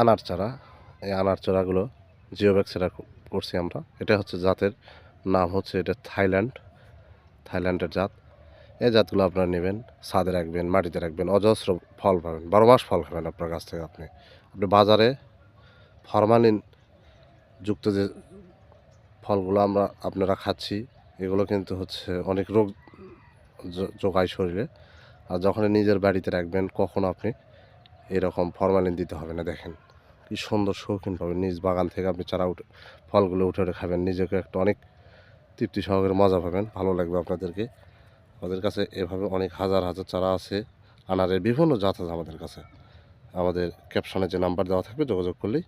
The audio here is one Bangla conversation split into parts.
আনার চারা, এই আনার চারাগুলো জিও ব্যাগ চারা করছি আমরা। এটা হচ্ছে জাতের নাম হচ্ছে এটা থাইল্যান্ড, থাইল্যান্ডের জাত। এই জাতগুলো আপনারা নেবেন, ছাদে রাখবেন, মাটিতে রাখবেন, অজস্র ফল পাবেন, বারো মাস ফল খাবেন আপনার কাছ থেকে আপনি। আপনি বাজারে ফরমালিন যুক্ত যে ফলগুলো আমরা আপনারা খাচ্ছি, এগুলো কিন্তু হচ্ছে অনেক রোগ যোগায় শরীরে। আর যখন নিজের বাড়িতে রাখবেন, কখনো আপনি এরকম ফরমালিন দিতে হবে না, দেখেন। কি সুন্দর শৌখিন পাবেন। নিজ বাগান থেকে আপনি চারা উঠে, ফলগুলো উঠে উঠে খাবেন। নিজেকে একটা অনেক তৃপ্তি সহকারে মজা পাবেন। ভালো লাগবে আপনাদেরকে। আমাদের কাছে এভাবে অনেক হাজার হাজার চারা আছে। আনারের বিভিন্ন জাত আছে আমাদের কাছে। আমাদের ক্যাপশনে যে নাম্বার দেওয়া থাকবে, যোগাযোগ করলেই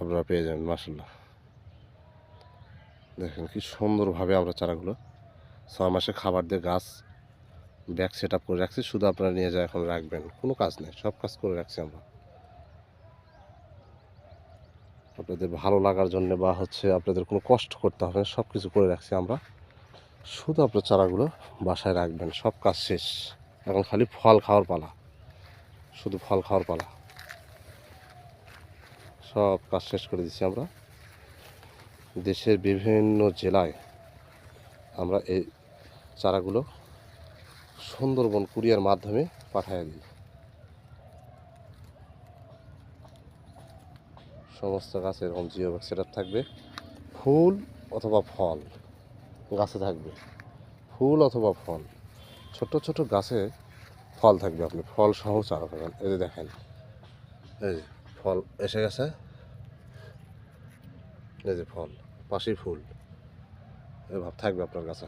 আপনারা পেয়ে যাবেন মাসাল্লাহ দেখেন কি সুন্দরভাবে আমরা চারাগুলো ছয় মাসে খাবার দিয়ে গাছ ব্যাগ সেট করে রাখছি। শুধু আপনারা নিয়ে যায় এখন রাখবেন। কোনো কাজ নেই। সব কাজ করে রাখছি আমরা। আপনাদের ভালো লাগার জন্য বা হচ্ছে আপনাদের কোনো কষ্ট করতে হবে না সব কিছু করে রাখছি আমরা। শুধু আপনার চারাগুলো বাসায় রাখবেন, সব কাজ শেষ। এখন খালি ফল খাওয়ার পালা, শুধু ফল খাওয়ার পালা। সব কাজ শেষ করে দিচ্ছি আমরা। দেশের বিভিন্ন জেলায় আমরা এই চারাগুলো সুন্দরবন কুরিয়ার মাধ্যমে পাঠিয়ে দিই। সমস্ত গাছে এরকম জিও থাকবে। ফুল অথবা ফল গাছে থাকবে। ফুল অথবা ফল ছোট ছোট গাছে ফল থাকবে আপনি। ফল সহ চারা পাবেন এই যে দেখেন, এই যে ফল এসে গেছে। এই যে ফল পাশি ফুল। এভাবে থাকবে আপনার কাছে